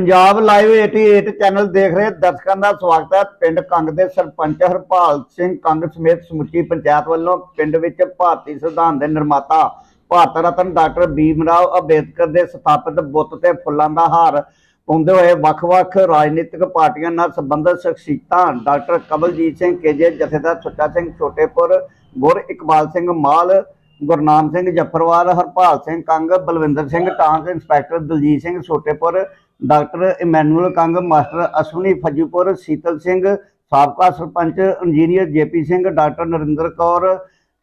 Punjab live 88 channel ਦੇਖ ਰਹੇ ਦਰਸ਼ਕਾਂ ਦਾ ਸਵਾਗਤ ਹੈ। ਪਿੰਡ ਕੰਗ ਦੇ ਸਰਪੰਚ ਹਰਪਾਲ ਸਿੰਘ ਕੰਗ ਸਮੇਤ ਸਮੁੱਚੀ ਪੰਚਾਇਤ ਵੱਲੋਂ ਪਿੰਡ ਵਿੱਚ ਭਾਰਤੀ ਸੰਵਿਧਾਨ ਦੇ ਨਿਰਮਾਤਾ ਭਾਰਤ ਰਤਨ ਡਾਕਟਰ ਭੀਮ ਰਾਓ ਅੰਬੇਦਕਰ ਦੇ ਸਥਾਪਿਤ ਬੁੱਤ ਤੇ ਫੁੱਲਾਂ ਦਾ ਹਾਰ ਪਾਉਂਦੇ ਹੋਏ ਵੱਖ-ਵੱਖ ਰਾਜਨੀਤਿਕ ਪਾਰਟੀਆਂ ਨਾਲ ਸੰਬੰਧਿਤ ਸ਼ਖਸੀਅਤਾਂ ਡਾਕਟਰ ਕਮਲਜੀਤ ਸਿੰਘ ਕੇਜੇ ਜਥੇਦਾਰ Sucha Singh, Chhotepur Gur Iqbal Singh Mal, Gurnam Singh Jaffarwal, Harpal Singh Kang, Balwinder Singh Tank inspector Daljit Singh Chhotepur doctor Emmanuel Kang, master Ashwani Fajjupur, Sital Singh, ਸਾਬਕਾ sarpanch engineer JP Singh, doctor Narinder Kaur,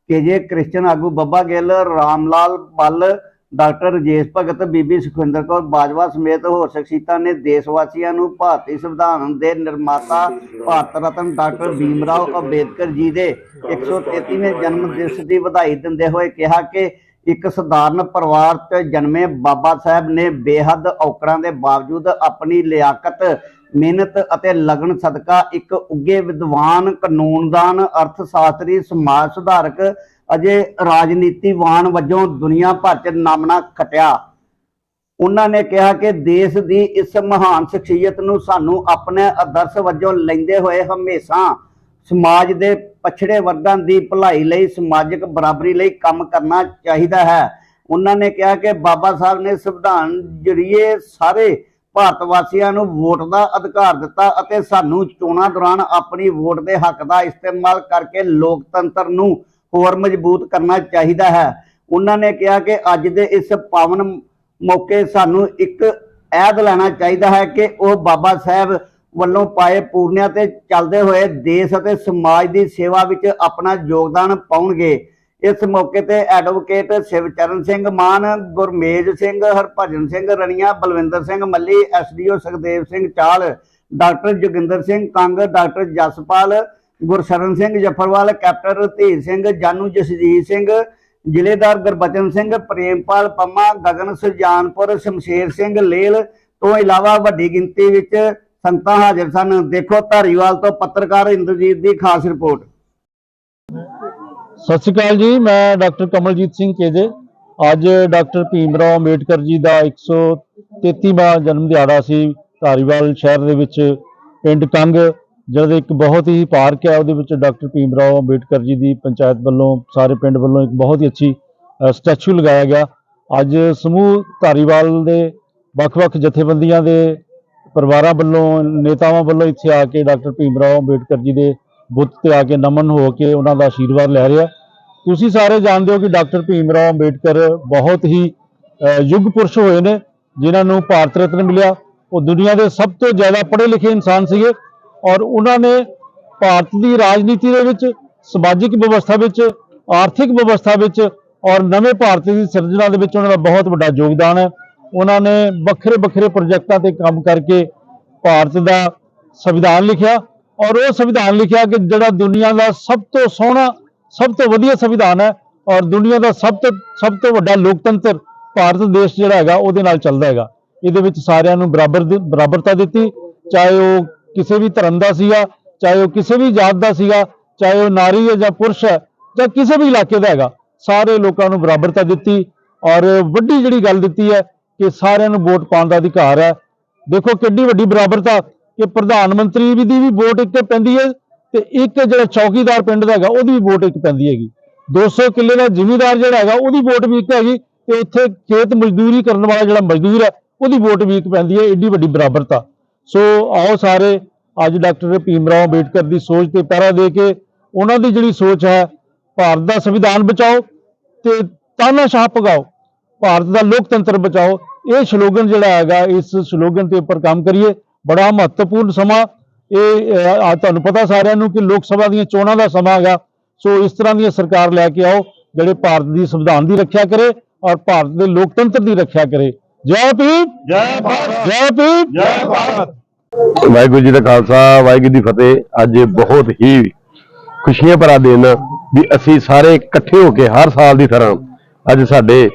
KJ Christian ਆਗੂ Babba Gill Ram Lal Ball, doctor Rajesh Bhagat, Bibi Sukhwinder Kaur Bajwa ਸਮੇਤ ਹੋਰ ਸ਼ਖਸੀਅਤਾਂ ਨੇ ਦੇਸ਼ ਵਾਸੀਆਂ ਨੂੰ ਭਾਰਤੀ ਸੰਵਿਧਾਨ ਦੇ ਨਿਰਮਾਤਾ ਭਾਰਤ ਰਤਨ ਡਾਕਟਰ ਭੀਮ ਰਾਓ ਅੰਬੇਦਕਰ ਜੀ ਦੇ 133ਵੇਂ ਜਨਮ ਦਿਵਸ ਦੀ ਵਧਾਈ ਦਿੰਦੇ ਹੋਏ ਕਿਹਾ ਕਿ ਇੱਕ ਸਧਾਰਨ ਪਰਿਵਾਰ 'ਚ ਜਨਮੇ ਬਾਬਾ ਸਾਹਿਬ ਨੇ ਬੇਹੱਦ ਔਕੜਾਂ ਦੇ ਬਾਵਜੂਦ ਆਪਣੀ ਲਿਆਕਤ, ਮਿਹਨਤ ਅਤੇ ਲਗਨ ਸਦਕਾ ਇੱਕ ਉੱਗੇ ਵਿਦਵਾਨ, ਕਾਨੂੰਨਦਾਨ ਅਰਥ ਸ਼ਾਸਤਰੀ ਸਮਾਜ ਸੁਧਾਰਕ, ਅਜੇ ਰਾਜਨੀਤੀਵਾਨ ਵਜੋਂ ਦੁਨੀਆ ਭਰ 'ਚ ਨਾਮਣਾ ਖਟਿਆ। ਉਹਨਾਂ ਨੇ ਕਿਹਾ ਕਿ ਦੇਸ਼ ਦੀ ਇਸ ਮਹਾਨ ਸ਼ਖਸੀਅਤ ਨੂੰ ਸਾਨੂੰ ਆਪਣੇ ਆਦਰਸ਼ ਵਜੋਂ ਲੈਂਦੇ ਹੋਏ ਹਮੇਸ਼ਾ ਸਮਾਜ ਦੇ ਪਛੜੇ ਵਰਗਾਂ ਦੀ ਭਲਾਈ ਲਈ, ਸਮਾਜਿਕ ਬਰਾਬਰੀ ਲਈ ਕੰਮ ਕਰਨਾ ਚਾਹੀਦਾ ਹੈ। ਉਹਨਾਂ ਨੇ ਕਿਹਾ ਕਿ ਬਾਬਾ ਸਾਹਿਬ ਨੇ ਸੰਵਿਧਾਨ ਜਰੀਏ ਸਾਰੇ ਭਾਰਤ ਵਾਸੀਆਂ ਨੂੰ ਵੋਟ ਦਾ ਅਧਿਕਾਰ ਦਿੱਤਾ ਅਤੇ ਸਾਨੂੰ ਚੋਣਾਂ ਦੌਰਾਨ ਆਪਣੀ ਵੋਟ ਦੇ ਹੱਕ ਦਾ ਇਸਤੇਮਾਲ ਕਰਕੇ ਲੋਕਤੰਤਰ ਨੂੰ ਹੋਰ ਮਜ਼ਬੂਤ ਕਰਨਾ ਚਾਹੀਦਾ ਹੈ। ਉਹਨਾਂ ਨੇ ਕਿਹਾ ਕਿ ਅੱਜ ਦੇ ਇਸ ਪਾਵਨ ਮੌਕੇ ਸਾਨੂੰ ਇੱਕ ਐਦ ਲੈਣਾ ਚਾਹੀਦਾ ਹੈ ਕਿ ਉਹ ਬਾਬਾ ਸਾਹਿਬ ਵੱਲੋਂ ਪਾਏ ਪੂਰਨਿਆਂ ਤੇ ਚੱਲਦੇ ਹੋਏ ਦੇਸ਼ ਅਤੇ ਸਮਾਜ ਦੀ ਸੇਵਾ ਵਿੱਚ ਆਪਣਾ ਯੋਗਦਾਨ ਪਾਉਣਗੇ। ਇਸ ਮੌਕੇ ਤੇ advocate Shivcharan Singh Mann, Gurmej Singh, Harbhajan Singh Raniyan, Balwinder Singh Malli SDO Sukhdev Singh Chal, doctor Joginder Singh Kang, doctor Jaspal, Gursharan Singh Jafarwal, captain Dhir Singh, Janu Jasjit Singh, ਜ਼ਿਲ੍ਹੇਦਾਰ Gurbachan Singh, Prempal Pamma, Gagan Sujanpur, Shamsher Singh Lel ਤੋਂ ਇਲਾਵਾ ਵੱਡੀ ਗਿਣਤੀ ਵਿੱਚ ਸੰਗਤਾਂ ਹਾਜ਼ਰ ਸਨ। ਦੇਖੋ ਧਾਰੀਵਾਲ ਤੋਂ ਪੱਤਰਕਾਰ ਇੰਦਰਜੀਤ ਦੀ ਖਾਸ ਰਿਪੋਰਟ। ਸਤਿ ਸ਼੍ਰੀ ਅਕਾਲ ਜੀ, ਮੈਂ ਡਾਕਟਰ ਕਮਲਜੀਤ ਸਿੰਘ ਕੇਜੇ। ਅੱਜ ਡਾਕਟਰ ਭੀਮਰਾਓ ਅੰਬੇਡਕਰ ਜੀ ਦਾ 133ਵਾਂ ਜਨਮ ਦਿਹਾੜਾ ਸੀ ਧਾਰੀਵਾਲ ਸ਼ਹਿਰ ਦੇ ਵਿੱਚ ਪਿੰਡ ਕੰਗ, ਜਿਹੜਾ ਇੱਕ ਬਹੁਤ ਹੀ ਪਾਰਕ ਹੈ, ਉਹਦੇ ਵਿੱਚ ਡਾਕਟਰ ਭੀਮਰਾਓ ਅੰਬੇਡਕਰ ਜੀ ਦੀ ਪੰਚਾਇਤ ਵੱਲੋਂ, ਸਾਰੇ ਪਿੰਡ ਵੱਲੋਂ ਇੱਕ ਬਹੁਤ ਹੀ ਅੱਛੀ ਸਟੈਚੂ ਲਗਾਇਆ ਗਿਆ। ਅੱਜ ਸਮੂਹ ਧਾਰੀਵਾਲ ਦੇ ਵੱਖ-ਵੱਖ ਜਥੇਬੰਦੀਆਂ ਦੇ ਪਰਿਵਾਰਾਂ ਵੱਲੋਂ, ਨੇਤਾਵਾਂ ਵੱਲੋਂ ਇੱਥੇ ਆ ਕੇ ਡਾਕਟਰ ਭੀਮ ਰਾਓ ਅੰਬੇਡਕਰ ਜੀ ਦੇ ਬੁੱਤ ਤੇ ਆ ਕੇ ਨਮਨ ਹੋ ਕੇ ਉਹਨਾਂ ਦਾ ਆਸ਼ੀਰਵਾਦ ਲੈ ਰਿਹਾ। ਤੁਸੀਂ ਸਾਰੇ ਜਾਣਦੇ ਹੋ ਕਿ ਡਾਕਟਰ ਭੀਮ ਰਾਓ ਅੰਬੇਡਕਰ ਬਹੁਤ ਹੀ ਯੁੱਗ ਪੁਰਸ਼ ਹੋਏ ਨੇ, ਜਿਨ੍ਹਾਂ ਨੂੰ ਭਾਰਤ ਰਤਨ ਮਿਲਿਆ। ਉਹ ਦੁਨੀਆ ਦੇ ਸਭ ਤੋਂ ਜ਼ਿਆਦਾ ਪੜ੍ਹੇ ਲਿਖੇ ਇਨਸਾਨ ਸੀਗੇ ਔਰ ਉਹਨਾਂ ਨੇ ਭਾਰਤ ਦੀ ਰਾਜਨੀਤੀ ਦੇ ਵਿੱਚ, ਸਮਾਜਿਕ ਵਿਵਸਥਾ ਵਿੱਚ, ਆਰਥਿਕ ਵਿਵਸਥਾ ਵਿੱਚ ਔਰ ਨਵੇਂ ਭਾਰਤ ਦੀ ਸਿਰਜਣਾ ਦੇ ਵਿੱਚ ਉਹਨਾਂ ਦਾ ਬਹੁਤ ਵੱਡਾ ਯੋਗਦਾਨ ਹੈ। ਉਹਨਾਂ ਨੇ ਵੱਖਰੇ ਵੱਖਰੇ ਪ੍ਰੋਜੈਕਟਾਂ ਤੇ ਕੰਮ ਕਰਕੇ ਭਾਰਤ ਦਾ ਸੰਵਿਧਾਨ ਲਿਖਿਆ ਔਰ ਉਹ ਸੰਵਿਧਾਨ ਲਿਖਿਆ ਕਿ ਜਿਹੜਾ ਦੁਨੀਆ ਦਾ ਸਭ ਤੋਂ ਸੋਹਣਾ, ਸਭ ਤੋਂ ਵਧੀਆ ਸੰਵਿਧਾਨ ਹੈ ਔਰ ਦੁਨੀਆ ਦਾ ਸਭ ਤੋਂ ਸਭ ਤੋਂ ਵੱਡਾ ਲੋਕਤੰਤਰ ਭਾਰਤ ਦੇਸ਼ ਜਿਹੜਾ ਹੈਗਾ, ਉਹਦੇ ਨਾਲ ਚੱਲਦਾ ਹੈਗਾ। ਇਹਦੇ ਵਿੱਚ ਸਾਰਿਆਂ ਨੂੰ ਬਰਾਬਰ ਬਰਾਬਰਤਾ ਦਿੱਤੀ, ਚਾਹੇ ਉਹ ਕਿਸੇ ਵੀ ਧਰਮ ਦਾ ਸੀਗਾ, ਚਾਹੇ ਉਹ ਕਿਸੇ ਵੀ ਜਾਤ ਦਾ ਸੀਗਾ, ਚਾਹੇ ਉਹ ਨਾਰੀ ਹੈ ਜਾਂ ਪੁਰਸ਼ ਹੈ ਜਾਂ ਕਿਸੇ ਵੀ ਇਲਾਕੇ ਦਾ ਹੈਗਾ, ਸਾਰੇ ਲੋਕਾਂ ਨੂੰ ਬਰਾਬਰਤਾ ਦਿੱਤੀ ਔਰ ਵੱਡੀ ਜਿਹੜੀ ਗੱਲ ਦਿੱਤੀ ਹੈ ਕਿ ਸਾਰਿਆਂ ਨੂੰ ਵੋਟ ਪਾਉਣ ਦਾ ਅਧਿਕਾਰ ਹੈ। ਦੇਖੋ ਕਿੰਨੀ ਵੱਡੀ ਬਰਾਬਰਤਾ ਕਿ ਪ੍ਰਧਾਨ ਮੰਤਰੀ ਵੀ ਦੀ ਵੀ ਵੋਟ ਇੱਕ ਪੈਂਦੀ ਹੈ ਤੇ ਇੱਕ ਜਿਹੜਾ ਚੌਕੀਦਾਰ ਪਿੰਡ ਦਾ ਹੈਗਾ, ਉਹਦੀ ਵੀ ਵੋਟ ਇੱਕ ਪੈਂਦੀ ਹੈਗੀ। 200 ਕਿੱਲੇ ਦਾ ਜ਼ਿਮੀਂਦਾਰ ਜਿਹੜਾ ਹੈਗਾ, ਉਹਦੀ ਵੋਟ ਵੀ ਇੱਕ ਹੈਗੀ ਤੇ ਇੱਥੇ ਖੇਤ ਮਜ਼ਦੂਰੀ ਕਰਨ ਵਾਲਾ ਜਿਹੜਾ ਮਜ਼ਦੂਰ ਹੈ, ਉਹਦੀ ਵੋਟ ਵੀ ਇੱਕ ਪੈਂਦੀ ਹੈ, ਏਡੀ ਵੱਡੀ ਬਰਾਬਰਤਾ। ਸੋ ਆਓ ਸਾਰੇ, ਅੱਜ ਡਾਕਟਰ ਭੀਮ ਰਾਓ ਅੰਬੇਡਕਰ ਦੀ ਸੋਚ ਤੇ ਪਹਿਰਾ ਦੇ ਕੇ ਉਹਨਾਂ ਦੀ ਜਿਹੜੀ ਸੋਚ ਹੈ, ਭਾਰਤ ਦਾ ਸੰਵਿਧਾਨ ਬਚਾਓ ਤੇ ਤਾਨਾਸ਼ਾਹ ਭਗਾਓ, ਭਾਰਤ ਦਾ ਲੋਕਤੰਤਰ ਬਚਾਓ। ਇਹ ਸ਼ਲੋਗਨ ਜਿਹੜਾ ਹੈਗਾ ਇਸ ਸ਼ਲੋਗਨ ਦੇ ਉੱਪਰ ਕੰਮ ਕਰੀਏ। ਬੜਾ ਮਹੱਤਵਪੂਰਨ ਸਮਾਂ। ਇਹ ਆ ਤੁਹਾਨੂੰ ਪਤਾ ਸਾਰਿਆਂ ਨੂੰ ਕਿ ਲੋਕ ਸਭਾ ਦੀਆਂ ਚੋਣਾਂ ਦਾ ਸਮਾਂ ਹੈਗਾ। ਸੋ ਇਸ ਤਰ੍ਹਾਂ ਦੀਆਂ ਸਰਕਾਰ ਲੈ ਕੇ ਆਓ ਜਿਹੜੇ ਭਾਰਤ ਦੀ ਸੰਵਿਧਾਨ ਦੀ ਰੱਖਿਆ ਕਰੇ ਔਰ ਭਾਰਤ ਦੇ ਲੋਕਤੰਤਰ ਦੀ ਰੱਖਿਆ ਕਰੇ। ਜੈ ਭੀਮ! ਜੈ ਭਾਰਤ! ਜੈ ਭੀਮ! ਜੈ ਭਾਰਤ! ਵਾਹਿਗੁਰੂ ਜੀ ਦਾ ਖਾਲਸਾ ਵਾਹਿਗੁਰੂ ਜੀ ਦੀ ਫਤਿਹ। ਅੱਜ ਬਹੁਤ ਹੀ ਖੁਸ਼ੀਆਂ ਭਰਾ ਦਿਨ ਵੀ ਅਸੀਂ ਸਾਰੇ ਇਕੱਠੇ ਹੋ ਕੇ ਹਰ ਸਾਲ ਦੀ ਤਰ੍ਹਾਂ ਅੱਜ ਸਾਡੇ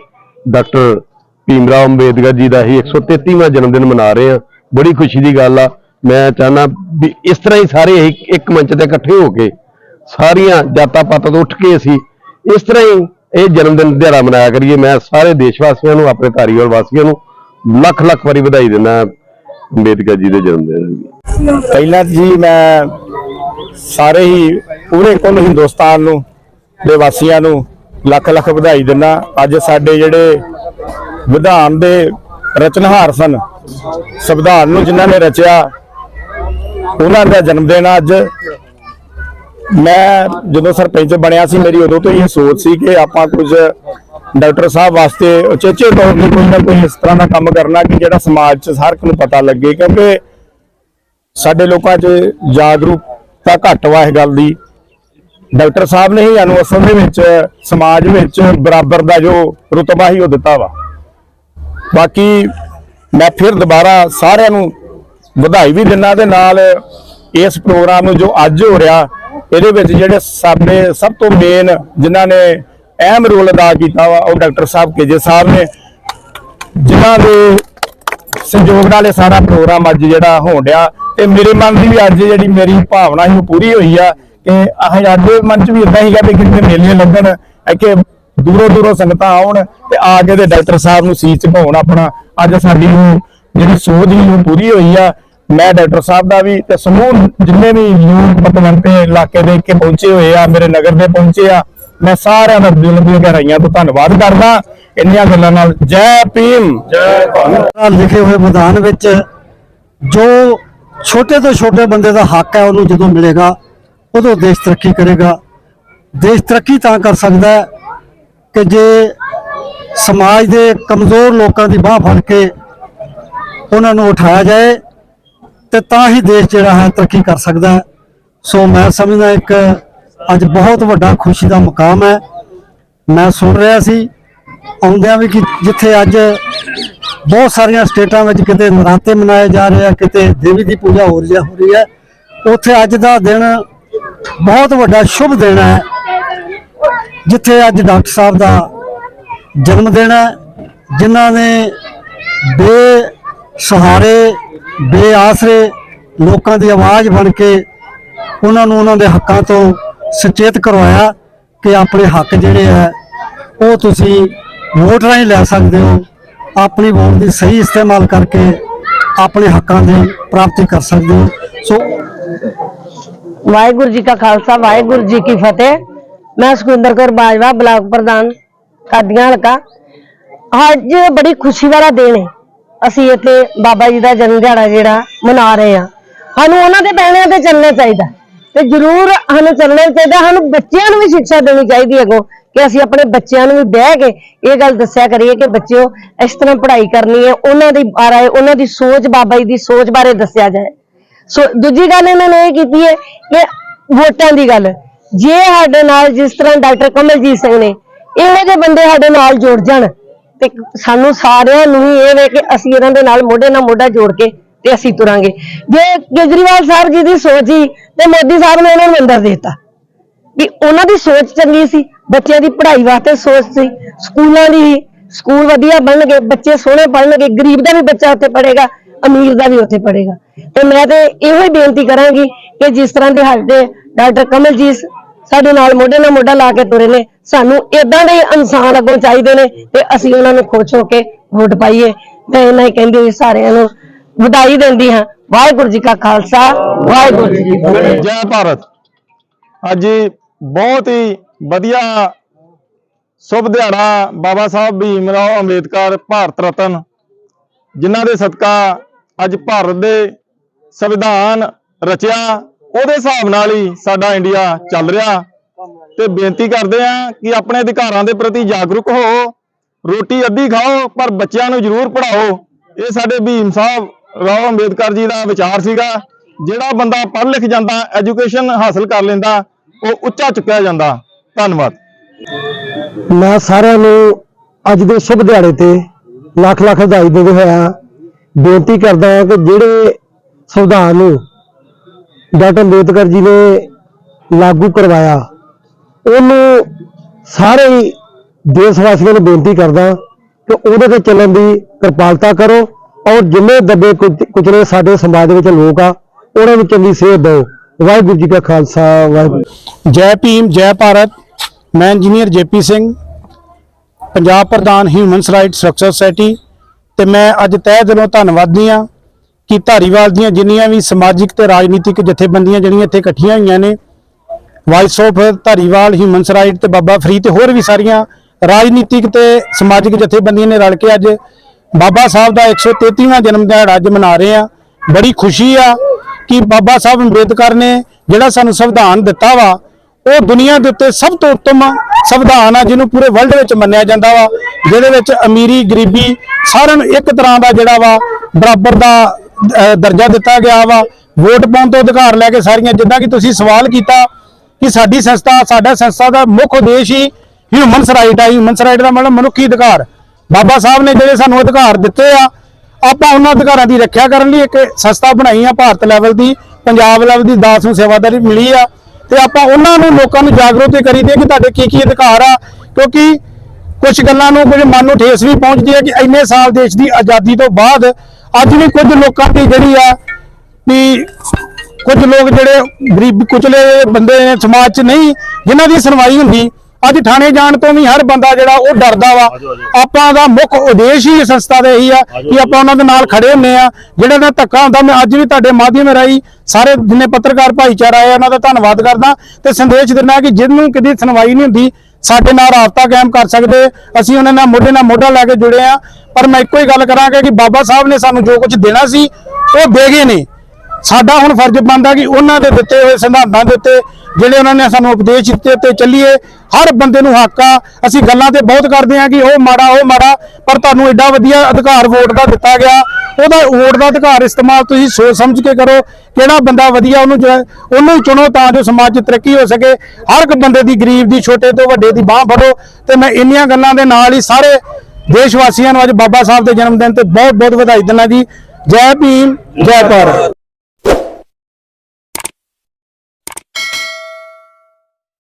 ਡਾਕਟਰ ਭੀਮ ਰਾਓ ਅੰਬੇਦਕਰ ਜੀ ਦਾ ਹੀ 133ਵਾਂ ਜਨਮ ਦਿਨ ਮਨਾ ਰਹੇ ਆ ਬੜੀ ਖੁਸ਼ੀ ਦੀ ਗੱਲ ਆ। ਮੈਂ ਚਾਹਨਾ ਵੀ ਇਸ ਤਰ੍ਹਾਂ ਹੀ ਸਾਰੇ ਇੱਕ ਮੰਚ ਤੇ ਇਕੱਠੇ ਹੋ ਕੇ ਸਾਰੀਆਂ ਜਾਤਾਂ ਪਾਤਾਂ ਤੋਂ ਉੱਠ ਕੇ ਅਸੀਂ ਇਸ ਤਰ੍ਹਾਂ ਹੀ ਇਹ ਜਨਮ ਦਿਨ ਦਿਹਾੜਾ ਮਨਾਇਆ ਕਰੀਏ। ਮੈਂ ਸਾਰੇ ਦੇਸ਼ ਵਾਸੀਆਂ ਨੂੰ, ਆਪਣੇ ਧਾਰੀਵਾਲ ਵਾਸੀਆਂ ਨੂੰ ਲੱਖ ਲੱਖ ਵਾਰੀ ਵਧਾਈ ਦਿੰਦਾ ਅੰਬੇਦਕਰ ਜੀ ਦੇ ਜਨਮ ਦਿਨ ਪਹਿਲਾਂ ਜੀ ਮੈਂ ਸਾਰੇ ਹੀ ਪੂਰੇ ਕੁੱਲ ਹਿੰਦੁਸਤਾਨ ਨੂੰ, ਦੇ ਵਾਸੀਆਂ ਨੂੰ ਲੱਖ ਲੱਖ ਵਧਾਈ ਦਿੰਦਾ ਅੱਜ ਸਾਡੇ ਜਿਹੜੇ ਵਿਧਾਨ ਦੇ ਰਚਨਹਾਰ ਸਨ। ਸੰਵਿਧਾਨ ਨੂੰ ਜਿਨ੍ਹਾਂ ਨੇ ਰਚਿਆ, ਉਹਨਾਂ ਦਾ ਜਨਮ ਦਿਨ ਅੱਜ। ਮੈਂ ਜਦੋਂ ਸਰਪੰਚ ਬਣਿਆ ਸੀ, ਮੇਰੀ ਉਦੋਂ ਤੋਂ ਇਹ ਸੋਚ ਸੀ ਕਿ ਆਪਾਂ ਕੁਝ ਡਾਕਟਰ ਸਾਹਿਬ ਵਾਸਤੇ ਉਚੇਚੇ ਤੌਰ ਤੇ ਕੋਈ ਨਾ ਕੋਈ ਇਸ ਤਰ੍ਹਾਂ ਦਾ ਕੰਮ ਕਰਨਾ ਕਿ ਜਿਹੜਾ ਸਮਾਜ 'ਚ ਹਰ ਇੱਕ ਨੂੰ ਪਤਾ ਲੱਗੇ, ਕਿਉਂਕਿ ਸਾਡੇ ਲੋਕਾਂ 'ਚ ਜਾਗਰੂਕਤਾ ਘੱਟ ਵਾ ਇਸ ਗੱਲ ਦੀ। ਡਾਕਟਰ ਸਾਹਿਬ ਨੇ ਹੀ ਸਾਨੂੰ ਅਸਲ ਦੇ ਵਿੱਚ, ਸਮਾਜ ਵਿੱਚ ਬਰਾਬਰ ਦਾ ਜੋ ਰੁਤਬਾ ਹੀ ਉਹ ਦਿੱਤਾ ਵਾ। ਬਾਕੀ ਮੈਂ ਫਿਰ ਦੁਬਾਰਾ ਸਾਰਿਆਂ ਨੂੰ ਵਧਾਈ ਵੀ ਦਿੰਦਾ ਤੇ ਨਾਲ ਇਸ ਪ੍ਰੋਗਰਾਮ ਨੂੰ ਜੋ ਅੱਜ ਹੋ ਰਿਹਾ, ਇਹਦੇ ਵਿੱਚ ਜਿਹੜੇ ਸਾਡੇ ਸਭ ਤੋਂ ਮੇਨ ਜਿਨ੍ਹਾਂ ਨੇ ਅਹਿਮ ਰੋਲ ਅਦਾ ਕੀਤਾ ਵਾ, ਉਹ ਡਾਕਟਰ ਸਾਹਿਬ ਕੇਜੇ ਸਾਹਿਬ ਨੇ, ਜਿਨ੍ਹਾਂ ਦੇ ਸਹਿਯੋਗ ਨਾਲ ਇਹ ਸਾਰਾ ਪ੍ਰੋਗਰਾਮ ਅੱਜ ਜਿਹੜਾ ਹੋਣ ਡਿਆ ਤੇ ਮੇਰੇ ਮਨ ਦੀ ਵੀ ਅੱਜ ਜਿਹੜੀ ਮੇਰੀ ਭਾਵਨਾ ਸੀ ਉਹ ਪੂਰੀ ਹੋਈ ਆ ਕਿ ਆਹ ਸਾਡੇ ਮਨ ਚ ਵੀ ਇਦਾਂ ਹੀਗਾ ਵੀ ਕਿਤੇ ਮੇਲੇ ਲੱਗਣ ਕਿ ਦੂਰੋਂ ਦੂਰੋਂ ਸੰਗਤਾਂ ਆਉਣ ਤੇ ਆ ਕੇ ਤੇ ਡਾਕਟਰ ਸਾਹਿਬ ਨੂੰ ਸੀਸ ਝੁਕਾਉਣ ਆਪਣਾ। ਅੱਜ ਸਾਡੀ ਉਹ ਜਿਹੜੀ ਸੋਚ ਸੀ ਉਹ ਪੂਰੀ ਹੋਈ ਆ ਮੈਂ ਡਾਕਟਰ ਸਾਹਿਬ ਦਾ ਵੀ ਤੇ ਸਮੂਹ ਜਿੰਨੇ ਵੀ ਲੋਕ ਪਤਵੰਤੇ ਇਲਾਕੇ ਦੇ ਕੇ ਪਹੁੰਚੇ ਹੋਏ ਆ ਮੇਰੇ ਨਗਰ ਦੇ ਪਹੁੰਚੇ ਆ ਮੈਂ ਸਾਰਿਆਂ ਦਾ ਦਿਲ ਦੀਆਂ ਗਹਿਰਾਈਆਂ ਤੋਂ ਧੰਨਵਾਦ ਕਰਦਾ। ਇੰਨੀਆਂ ਗੱਲਾਂ ਨਾਲ ਜੈ ਭੀਮ। ਜੈ ਭਾਰਤ। ਲਿਖੇ ਹੋਏ ਵਿਧਾਨ ਵਿੱਚ ਜੋ ਛੋਟੇ ਤੋਂ ਛੋਟੇ ਬੰਦੇ ਦਾ ਹੱਕ ਹੈ ਉਹਨੂੰ ਜਦੋਂ ਮਿਲੇਗਾ ਉਦੋਂ ਦੇਸ਼ ਤਰੱਕੀ ਕਰੇਗਾ। ਦੇਸ਼ ਤਰੱਕੀ ਤਾਂ ਕਰ ਸਕਦਾ ਹੈ ਕਿ ਜੇ ਸਮਾਜ ਦੇ ਕਮਜ਼ੋਰ ਲੋਕਾਂ ਦੀ ਬਾਹ ਫੜ ਕੇ ਉਹਨਾਂ ਨੂੰ ਉਠਾਇਆ ਜਾਏ, ਤੇ ਤਾਂ ਹੀ ਦੇਸ਼ ਜਿਹੜਾ ਹੈ ਤਰੱਕੀ ਕਰ ਸਕਦਾ ਸੋ ਮੈਂ ਸਮਝਦਾ ਇੱਕ ਅੱਜ ਬਹੁਤ ਵੱਡਾ ਖੁਸ਼ੀ ਦਾ ਮੁਕਾਮ ਹੈ। ਮੈਂ ਸੁਣ ਰਿਹਾ ਸੀ, ਆਉਂਦਿਆਂ ਵੀ ਕਿ ਜਿੱਥੇ ਅੱਜ ਬਹੁਤ ਸਾਰੀਆਂ ਸਟੇਟਾਂ ਵਿੱਚ ਕਿਤੇ ਨਰਾਤੇ ਮਨਾਏ ਜਾ ਰਹੇ ਆ, ਕਿਤੇ ਦੇਵੀ ਦੀ ਪੂਜਾ ਹੋ ਰਹੀ ਹੈ ਹੋ ਰਹੀ ਹੈ ਉੱਥੇ ਅੱਜ ਦਾ ਦਿਨ ਬਹੁਤ ਵੱਡਾ ਸ਼ੁਭ ਦਿਨ ਹੈ। ਜਿੱਥੇ ਅੱਜ ਡਾਕਟਰ ਸਾਹਿਬ ਦਾ ਜਨਮ ਦਿਨ ਹੈ, ਜਿਨ੍ਹਾਂ ਨੇ ਬੇ ਸਹਾਰੇ ਬੇਆਸਰੇ ਲੋਕਾਂ ਦੀ ਆਵਾਜ਼ ਬਣ ਕੇ ਉਹਨਾਂ ਨੂੰ ਉਹਨਾਂ ਦੇ ਹੱਕਾਂ ਤੋਂ ਸੁਚੇਤ ਕਰਵਾਇਆ ਕਿ ਆਪਣੇ ਹੱਕ ਜਿਹੜੇ ਹੈ, ਉਹ ਤੁਸੀਂ ਵੋਟ ਰਾਹੀਂ ਲੈ ਸਕਦੇ ਹੋ। ਆਪਣੀ ਵੋਟ ਦੀ ਸਹੀ ਇਸਤੇਮਾਲ ਕਰਕੇ ਆਪਣੇ ਹੱਕਾਂ ਦੀ ਪ੍ਰਾਪਤੀ ਕਰ ਸਕਦੇ ਹੋ। ਸੋ ਵਾਹਿਗੁਰੂ ਜੀ ਕਾ ਖਾਲਸਾ, ਵਾਹਿਗੁਰੂ ਜੀ ਕੀ ਫਤਿਹ। ਮੈਂ ਸੁਖਿੰਦਰ ਕੌਰ ਬਾਜਵਾ, ਬਲਾਕ ਪ੍ਰਧਾਨ ਕਾਦੀਆਂ ਹਲਕਾ। ਅੱਜ ਬੜੀ ਖੁਸ਼ੀ ਵਾਲਾ ਦਿਨ ਹੈ। ਅਸੀਂ ਇੱਥੇ ਬਾਬਾ ਜੀ ਦਾ ਜਨਮ ਦਿਹਾੜਾ ਜਿਹੜਾ ਮਨਾ ਰਹੇ ਹਾਂ। ਸਾਨੂੰ ਉਹਨਾਂ ਦੇ ਬਹਿਣਿਆਂ ਤੇ ਚੱਲਣਾ ਚਾਹੀਦਾ ਤੇ ਜ਼ਰੂਰ ਸਾਨੂੰ ਚੱਲਣਾ ਚਾਹੀਦਾ ਸਾਨੂੰ ਬੱਚਿਆਂ ਨੂੰ ਵੀ ਸਿੱਖਿਆ ਦੇਣੀ ਚਾਹੀਦੀ ਹੈ ਅੱਗੋਂ ਕਿ ਅਸੀਂ ਆਪਣੇ ਬੱਚਿਆਂ ਨੂੰ ਵੀ ਬਹਿ ਕੇ ਇਹ ਗੱਲ ਦੱਸਿਆ ਕਰੀਏ ਕਿ ਬੱਚਿਓ, ਇਸ ਤਰ੍ਹਾਂ ਪੜ੍ਹਾਈ ਕਰਨੀ ਹੈ। ਉਹਨਾਂ ਦੀ ਬਾਰੇ, ਉਹਨਾਂ ਦੀ ਸੋਚ, ਬਾਬਾ ਜੀ ਦੀ ਸੋਚ ਬਾਰੇ ਦੱਸਿਆ ਜਾਏ। ਸੋ ਦੂਜੀ ਗੱਲ ਇਹਨਾਂ ਨੇ ਇਹ ਕੀਤੀ ਹੈ ਕਿ ਵੋਟਾਂ ਦੀ ਗੱਲ। ਜੇ ਸਾਡੇ ਨਾਲ ਜਿਸ ਤਰ੍ਹਾਂ ਡਾਕਟਰ ਕਮਲਜੀਤ ਸਿੰਘ ਨੇ, ਇਹੋ ਜਿਹੇ ਬੰਦੇ ਸਾਡੇ ਨਾਲ ਜੁੜ ਜਾਣ ਤੇ ਸਾਨੂੰ ਸਾਰਿਆਂ ਨੂੰ ਹੀ ਇਹ ਵੇ ਕਿ ਅਸੀਂ ਇਹਨਾਂ ਦੇ ਨਾਲ ਮੋਢੇ ਨਾਲ ਮੋਢਾ ਜੋੜ ਕੇ ਤੇ ਅਸੀਂ ਤੁਰਾਂਗੇ। ਜੇ ਕੇਜਰੀਵਾਲ ਸਾਹਿਬ ਜੀ ਦੀ ਸੋਚ ਸੀ ਤੇ ਮੋਦੀ ਸਾਹਿਬ ਨੇ ਉਹਨਾਂ ਨੂੰ ਅੰਦਰ ਦੇ ਦਿੱਤਾ ਵੀ ਉਹਨਾਂ ਦੀ ਸੋਚ ਚੰਗੀ ਸੀ, ਬੱਚਿਆਂ ਦੀ ਪੜ੍ਹਾਈ ਵਾਸਤੇ ਸੋਚ ਸੀ, ਸਕੂਲਾਂ ਦੀ ਸਕੂਲ ਵਧੀਆ ਬਣਨਗੇ, ਬੱਚੇ ਸੋਹਣੇ ਪੜ੍ਹਨਗੇ, ਗਰੀਬ ਦਾ ਵੀ ਬੱਚਾ ਉੱਥੇ ਪੜ੍ਹੇਗਾ, ਅਮੀਰ ਦਾ ਵੀ ਉੱਥੇ ਪੜ੍ਹੇਗਾ। ਤੇ ਮੈਂ ਤੇ ਇਹੋ ਹੀ ਬੇਨਤੀ ਕਰਾਂਗੀ ਕਿ ਜਿਸ ਤਰ੍ਹਾਂ ਦੇ ਸਾਡੇ ਡਾਕਟਰ ਕਮਲਜੀਤ ਸਾਡੇ ਨਾਲ ਮੋਢੇ ਨਾਲ ਮੋਢਾ ਲਾ ਕੇ ਤੁਰੇ ਨੇ। ਸਾਨੂੰ ਇਦਾਂ ਦੇ ਇਨਸਾਨ ਅੱਗੋਂ ਚਾਹੀਦੇ ਨੇ ਤੇ ਅਸੀਂ ਉਹਨਾਂ ਨੂੰ ਖੁਸ਼ ਹੋ ਕੇ ਵੋਟ ਪਾਈਏ। ਮੈਂ ਇਹਨਾਂ ਹੀ ਕਹਿੰਦੀ ਹੋਈ ਸਾਰਿਆਂ ਨੂੰ ਵਧਾਈ ਦਿੰਦੀ ਹਾਂ। ਵਾਹਿਗੁਰੂ ਜੀ ਕਾ ਖਾਲਸਾ, ਵਾਹਿਗੁਰੂ ਜੀ ਕੀ ਫਤਿਹ। ਜੈ ਭਾਰਤ। ਅੱਜ ਬਹੁਤ ਹੀ ਵਧੀਆ ਸ਼ੁਭ ਦਿਹਾੜਾ ਬਾਬਾ ਸਾਹਿਬ ਭੀਮ ਰਾਓ ਅੰਬੇਦਕਰ ਭਾਰਤ ਰਤਨ, ਜਿਨ੍ਹਾਂ ਦੇ ਸਦਕਾ ਅੱਜ ਭਾਰਤ ਦੇ ਸੰਵਿਧਾਨ ਰਚਿਆ ਉਹਦੇ ਹਿਸਾਬ ਨਾਲ ਹੀ ਸਾਡਾ ਇੰਡੀਆ ਚੱਲ ਰਿਹਾ। ਤੇ ਬੇਨਤੀ ਕਰਦੇ ਆ ਕਿ ਆਪਣੇ ਅਧਿਕਾਰਾਂ ਦੇ ਪ੍ਰਤੀ ਜਾਗਰੂਕ ਹੋ। ਰੋਟੀ ਅੱਧੀ ਖਾਓ, ਪਰ ਬੱਚਿਆਂ ਨੂੰ ਜ਼ਰੂਰ ਪੜ੍ਹਾਓ। ਇਹ ਸਾਡੇ ਭੀਮ ਸਾਹਿਬ, ਰਾਓ ਅੰਬੇਦਕਰ ਜੀ ਦਾ ਵਿਚਾਰ ਸੀਗਾ। ਜਿਹੜਾ ਬੰਦਾ ਪੜ੍ਹ ਲਿਖ ਜਾਂਦਾ, ਐਜੂਕੇਸ਼ਨ ਹਾਸਲ ਕਰ ਲੈਂਦਾ, ਉਹ ਉੱਚਾ ਚੁੱਕਿਆ ਜਾਂਦਾ। ਧੰਨਵਾਦ। ਮੈਂ ਸਾਰਿਆਂ ਨੂੰ ਅੱਜ ਦੇ ਸ਼ੁਭ ਦਿਹਾੜੇ ਤੇ ਲੱਖ ਲੱਖ ਵਧਾਈ ਦਿੰਦੇ ਹੋਇਆ ਬੇਨਤੀ ਕਰਦਾ ਹਾਂ ਕਿ ਜਿਹੜੇ ਸੰਵਿਧਾਨ ਨੂੰ ਡਾਕਟਰ ਅੰਬੇਦਕਰ ਜੀ ਨੇ ਲਾਗੂ ਕਰਵਾਇਆ। ਉਹਨੂੰ ਸਾਰੇ ਦੇਸ਼ ਵਾਸੀਆਂ ਨੂੰ ਬੇਨਤੀ ਕਰਦਾ ਕਿ ਉਹਦੇ ਤੇ ਚੱਲਣ ਦੀ ਕਿਰਪਾਲਤਾ ਕਰੋ ਔਰ ਜਿੰਨੇ ਦੱਬੇ ਕੁਚ- ਕੁਚਲੇ ਸਾਡੇ ਸਮਾਜ ਦੇ ਵਿੱਚ ਲੋਕ ਆ, ਉਹਨਾਂ ਨੂੰ ਚੰਗੀ ਸੇਧ ਦਿਓ। ਵਾਹਿਗੁਰੂ ਜੀ ਕਾ ਖਾਲਸਾ, ਵਾਹਿਗੁਰੂ ਜੈ ਭੀਮ, ਜੈ ਭਾਰਤ। ਮੈਂ ਇੰਜੀਨੀਅਰ ਜੇਪੀ ਸਿੰਘ, ਪੰਜਾਬ ਪ੍ਰਧਾਨ ਹਿਊਮਨਸ ਰਾਈਟਸ ਸੁਰੱਖਿਆ ਸੁਸਾਇਟੀ, ਤੇ ਮੈਂ ਅੱਜ ਤਹਿ ਦਿਲੋਂ ਧੰਨਵਾਦੀ ਹਾਂ ਕਿ ਧਾਰੀਵਾਲ ਦੀਆਂ ਜਿੰਨੀਆਂ ਵੀ ਸਮਾਜਿਕ ਤੇ ਰਾਜਨੀਤਿਕ ਜਥੇਬੰਦੀਆਂ ਜਿਹੜੀਆਂ ਇੱਥੇ ਇਕੱਠੀਆਂ ਹੋਈਆਂ ਨੇ voice of Dhariwal humans right ਤੇ ਬਾਬਾ ਫਰੀ ਤੇ ਹੋਰ ਵੀ ਸਾਰੀਆਂ ਰਾਜਨੀਤਿਕ ਤੇ ਸਮਾਜਿਕ ਜਥੇਬੰਦੀਆਂ ਨੇ ਰਲ ਕੇ ਅੱਜ ਬਾਬਾ ਸਾਹਿਬ ਦਾ 133ਵਾਂ ਜਨਮ ਦਿਹਾੜਾ ਅੱਜ ਮਨਾ ਰਹੇ ਆ ਬੜੀ ਖੁਸ਼ੀ ਆ ਕਿ ਬਾਬਾ ਸਾਹਿਬ ਅੰਬੇਦਕਰ ਨੇ ਜਿਹੜਾ ਸਾਨੂੰ ਸੰਵਿਧਾਨ ਦਿੱਤਾ ਵਾ, ਉਹ ਦੁਨੀਆ ਦੇ ਉੱਤੇ ਸਭ ਤੋਂ ਉੱਤਮ ਸੰਵਿਧਾਨ ਆ, ਜਿਹਨੂੰ ਪੂਰੇ ਵਰਲਡ ਵਿੱਚ ਮੰਨਿਆ ਜਾਂਦਾ ਵਾ, ਜਿਹਦੇ ਵਿੱਚ ਅਮੀਰੀ, ਗਰੀਬੀ ਸਾਰਿਆਂ ਨੂੰ ਇੱਕ ਤਰ੍ਹਾਂ ਦਾ ਜਿਹੜਾ ਵਾ, ਬਰਾਬਰ ਦਾ ਦਰਜਾ ਦਿੱਤਾ ਗਿਆ ਵਾ। ਵੋਟ ਪਾਉਣ ਤੋਂ ਅਧਿਕਾਰ ਲੈ ਕੇ ਸਾਰੀਆਂ, ਜਿੱਦਾਂ ਕਿ ਤੁਸੀਂ ਸਵਾਲ ਕੀਤਾ ਕਿ ਸਾਡੀ ਸੰਸਥਾ, ਸਾਡਾ ਸੰਸਥਾ ਦਾ ਮੁੱਖ ਉਦੇਸ਼ ਹੀ ਹਿਊਮਨਸ ਰਾਈਟ ਆ। ਹਿਊਮਨਸ ਰਾਈਟ ਦਾ ਮਤਲਬ ਮਨੁੱਖੀ ਅਧਿਕਾਰ। ਬਾਬਾ ਸਾਹਿਬ ਨੇ ਜਿਹੜੇ ਸਾਨੂੰ ਅਧਿਕਾਰ ਦਿੱਤੇ ਆ, ਆਪਾਂ ਉਹਨਾਂ ਅਧਿਕਾਰਾਂ ਦੀ ਰੱਖਿਆ ਕਰਨ ਲਈ ਇੱਕ ਸੰਸਥਾ ਬਣਾਈ ਆ ਭਾਰਤ ਲੈਵਲ ਦੀ, ਪੰਜਾਬ ਲੈਵਲ ਦੀ ਦਾਸ ਨੂੰ ਸੇਵਾਦਾਰੀ ਮਿਲੀ ਆ। ਤੇ ਆਪਾਂ ਉਹਨਾਂ ਨੂੰ ਲੋਕਾਂ ਨੂੰ ਜਾਗਰੂਕ ਕਰੀਦੇ ਕਿ ਤੁਹਾਡੇ ਕੀ ਕੀ ਅਧਿਕਾਰ ਆ, ਕਿਉਂਕਿ ਕੁਝ ਗੱਲਾਂ ਨੂੰ, ਕੁਝ ਮਨ ਨੂੰ ਠੇਸ ਵੀ ਪਹੁੰਚਦੀ ਹੈ ਕਿ ਇੰਨੇ ਸਾਲ ਦੇਸ਼ ਦੀ ਆਜ਼ਾਦੀ ਤੋਂ ਬਾਅਦ ਅੱਜ ਵੀ ਕੁਝ ਲੋਕਾਂ ਦੀ ਜਿਹੜੀ ਆ ਵੀ ਕੁਝ ਲੋਕ ਜਿਹੜੇ ਗਰੀਬ ਕੁਚਲੇ ਬੰਦੇ ਨੇ ਸਮਾਜ 'ਚ ਨਹੀਂ ਜਿਨ੍ਹਾਂ ਦੀ ਸੁਣਵਾਈ ਹੁੰਦੀ ਅੱਜ ਥਾਣੇ ਜਾਣ ਤੋਂ ਵੀ ਹਰ ਬੰਦਾ ਜਿਹੜਾ ਉਹ ਡਰਦਾ ਵਾ। ਆਪਾਂ ਦਾ ਮੁੱਖ ਉਦੇਸ਼ ਹੀ ਇਸ ਸੰਸਥਾ ਦਾ ਇਹੀ ਆ ਕਿ ਆਪਾਂ ਉਹਨਾਂ ਦੇ ਨਾਲ ਖੜੇ ਹੁੰਨੇ ਆ। ਜਿਹੜਾ ਦਾ ਧੱਕਾ ਹੁੰਦਾ ਮੈਂ ਅੱਜ ਵੀ ਤੁਹਾਡੇ ਮਾਧਿਅਮ ਰਾਹੀਂ ਸਾਰੇ ਜਿੰਨੇ ਪੱਤਰਕਾਰ ਭਾਈਚਾਰਾ ਆਇਆ ਉਹਨਾਂ ਦਾ ਧੰਨਵਾਦ ਕਰਦਾ ਤੇ ਸੰਦੇਸ਼ ਦਿੰਦਾ ਕਿ ਜਿਹਨੂੰ ਕਿਤੇ ਸੁਣਵਾਈ ਨਹੀਂ ਹੁੰਦੀ ਸਾਡੇ ਨਾਲ ਰਾਬਤਾ ਕਾਇਮ ਕਰ ਸਕਦੇ। ਅਸੀਂ ਉਹਨਾਂ ਨਾਲ ਮੋਢੇ ਨਾਲ ਮੋਢਾ ਲਾ ਕੇ ਜੁੜੇ ਆ ਪਰ ਮੈਂ ਇੱਕੋ ਹੀ ਗੱਲ ਕਰਾਂਗਾ ਕਿ ਬਾਬਾ ਸਾਹਿਬ ਨੇ ਸਾਨੂੰ ਜੋ ਕੁਝ ਦੇਣਾ ਸੀ, ਉਹ ਦੇ ਗਏ ਨੇ। ਸਾਡਾ ਹੁਣ ਫਰਜ਼ ਬਣਦਾ ਕਿ ਉਹਨਾਂ ਦੇ ਦਿੱਤੇ ਹੋਏ ਸਿਧਾਂਤਾਂ ਦੇ ਉੱਤੇ ਜਿਹੜੇ ਉਹਨਾਂ ਨੇ ਸਾਨੂੰ ਉਪਦੇਸ਼ ਦਿੱਤੇ ਤੇ ਚੱਲੀਏ। ਹਰ ਬੰਦੇ ਨੂੰ ਹੱਕ ਆ। ਅਸੀਂ ਗੱਲਾਂ ਤੇ ਬਹੁਤ ਕਰਦੇ ਆ ਕਿ ਉਹ ਮਾੜਾ ਉਹ ਮਾੜਾ, ਪਰ ਤੁਹਾਨੂੰ ਐਡਾ ਵਧੀਆ ਅਧਿਕਾਰ ਵੋਟ ਦਾ ਦਿੱਤਾ ਗਿਆ। ਉਹਦਾ ਵੋਟ ਦਾ ਅਧਿਕਾਰ ਇਸਤੇਮਾਲ ਤੁਸੀਂ ਸੋਚ ਸਮਝ ਕੇ ਕਰੋ ਕਿਹੜਾ ਬੰਦਾ ਵਧੀਆ ਉਹਨੂੰ ਜੋ ਉਹਨੂੰ ਚੁਣੋ ਤਾਂ ਜੋ ਸਮਾਜ 'ਚ ਤਰੱਕੀ ਹੋ ਸਕੇ। ਹਰ ਇੱਕ ਬੰਦੇ ਦੀ ਗਰੀਬ ਦੀ, ਛੋਟੇ ਤੋਂ ਵੱਡੇ ਦੀ ਬਾਹ ਫੜੋ ਤੇ ਮੈਂ ਇੰਨੀਆਂ ਗੱਲਾਂ ਦੇ ਨਾਲ ਹੀ ਸਾਰੇ ਦੇਸ਼ ਵਾਸੀਆਂ ਨੂੰ ਅੱਜ ਬਾਬਾ ਸਾਹਿਬ ਦੇ ਜਨਮ ਦਿਨ ਤੇ ਬਹੁਤ ਬਹੁਤ ਵਧਾਈ ਦਿੰਦਾ ਜੀ। ਜੈ ਭੀਮ, ਜੈ ਭਾਰਤ।